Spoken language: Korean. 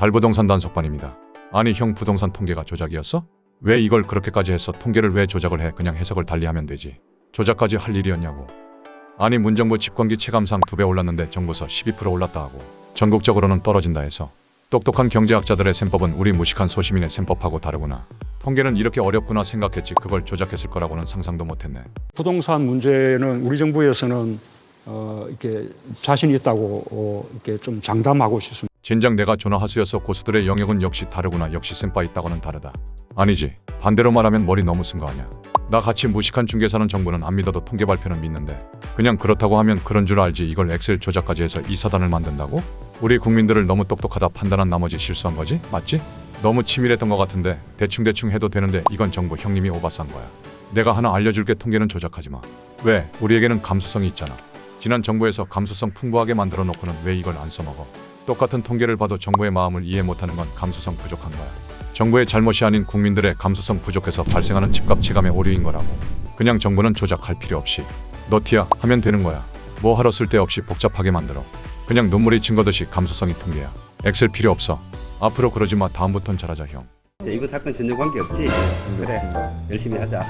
달부동산 단속반입니다. 아니 형 부동산 통계가 조작이었어? 왜 이걸 그렇게까지 해서 통계를 왜 조작을 해? 그냥 해석을 달리 하면 되지. 조작까지 할 일이었냐고. 아니 문정부 집권기 체감상 두 배 올랐는데 정부서 12% 올랐다 하고 전국적으로는 떨어진다 해서 똑똑한 경제학자들의 셈법은 우리 무식한 소시민의 셈법하고 다르구나. 통계는 이렇게 어렵구나 생각했지 그걸 조작했을 거라고는 상상도 못했네. 부동산 문제는 우리 정부에서는 어, 이렇게 자신 있다고 어, 이렇게 좀 장담하고 싶습니다. 진작 내가 조나하수여서 고수들의 영역은 역시 다르구나 역시 셈바 있다고는 다르다 아니지 반대로 말하면 머리 너무 쓴 거 아니야 나 같이 무식한 중개사는 정부는 안 믿어도 통계 발표는 믿는데 그냥 그렇다고 하면 그런 줄 알지 이걸 엑셀 조작까지 해서 이 사단을 만든다고? 우리 국민들을 너무 똑똑하다 판단한 나머지 실수한 거지? 맞지? 너무 치밀했던 것 같은데 대충대충 해도 되는데 이건 정부 형님이 오바싼 거야 내가 하나 알려줄게 통계는 조작하지 마 왜? 우리에게는 감수성이 있잖아 지난 정부에서 감수성 풍부하게 만들어 놓고는 왜 이걸 안 써먹어 똑같은 통계를 봐도 정부의 마음을 이해 못하는 건 감수성 부족한 거야. 정부의 잘못이 아닌 국민들의 감수성 부족해서 발생하는 집값 체감의 오류인 거라고. 그냥 정부는 조작할 필요 없이 너티야 하면 되는 거야. 뭐 하러 쓸데없이 복잡하게 만들어. 그냥 눈물이 증거듯이 감수성이 통계야. 엑셀 필요 없어. 앞으로 그러지 마. 다음부턴 잘하자 형. 이거 사건 전혀 관계 없지? 그래 열심히 하자